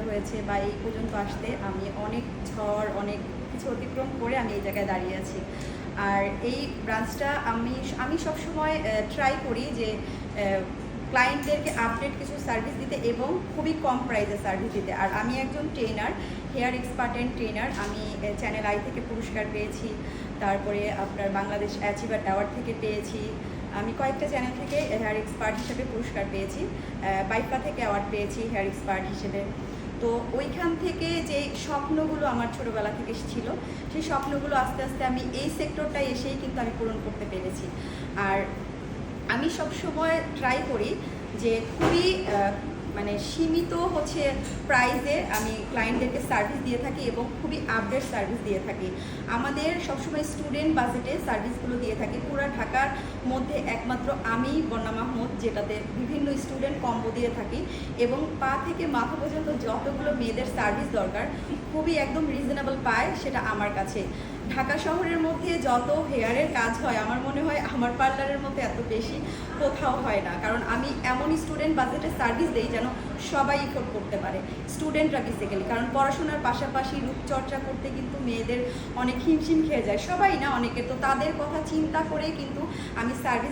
আসতে হয়েছে বা এই পর্যন্ত আসতে আমি অনেক ঝড়, অনেক কিছু অতিক্রম করে আমি এই জায়গায় দাঁড়িয়ে আছি। আর এই ব্রাঞ্চটা আমি আমি সবসময় ট্রাই করি যে ক্লায়েন্টদেরকে আপডেট কিছু সার্ভিস দিতে এবং খুবই কম প্রাইসে সার্ভিস দিতে। আর আমি একজন trainer hair expert and trainer আমি চ্যানেল আই থেকে পুরস্কার পেয়েছি, তারপরে আপনার বাংলাদেশ অ্যাচিভার অ্যাওয়ার্ড থেকে পেয়েছি। আমি কয়েকটা চ্যানেল থেকে হেয়ার এক্সপার্ট হিসেবে পুরস্কার পেয়েছি বাইফা থেকে অ্যাওয়ার্ড পেয়েছি হেয়ার এক্সপার্ট হিসেবে। তো ওইখান থেকে যে স্বপ্নগুলো আমার ছোটোবেলা থেকে ছিল, সেই স্বপ্নগুলো আস্তে আস্তে আমি এই সেক্টরটায় এসেই কিন্তু আমি পূরণ করতে পেরেছি। আর আমি সবসময় ট্রাই করি যে খুবই মানে সীমিত হচ্ছে প্রাইসে আমি ক্লায়েন্টদেরকে সার্ভিস দিয়ে থাকি এবং খুবই আপডেট সার্ভিস দিয়ে থাকি। আমাদের সবসময় স্টুডেন্ট বাজেটে সার্ভিসগুলো দিয়ে থাকি। পুরো ঢাকার মধ্যে একমাত্র আমি, বন্যা মাহমুদ, যেটাতে বিভিন্ন স্টুডেন্ট কম্বো দিয়ে থাকি এবং পা থেকে মাথা পর্যন্ত যতগুলো মেয়েদের সার্ভিস দরকার, খুবই একদম রিজনেবল পায় সেটা আমার কাছে। ঢাকা শহরের মধ্যে যত হেয়ারের কাজ হয়, আমার মনে হয় আমার পার্লারের মধ্যে এত বেশি কোথাও হয় না। কারণ আমি এমন স্টুডেন্ট বাজেটের সার্ভিস দেই যেন সবাই ইফোর্ড করতে পারে। স্টুডেন্টরা বেসিক্যালি কারণ পড়াশোনার পাশাপাশি রূপচর্চা করতে কিন্তু মেয়েদের অনেক হিমশিম খেয়ে যায়। সবাই না অনেকে, তো তাদের কথা চিন্তা করে কিন্তু আমি সার্ভিস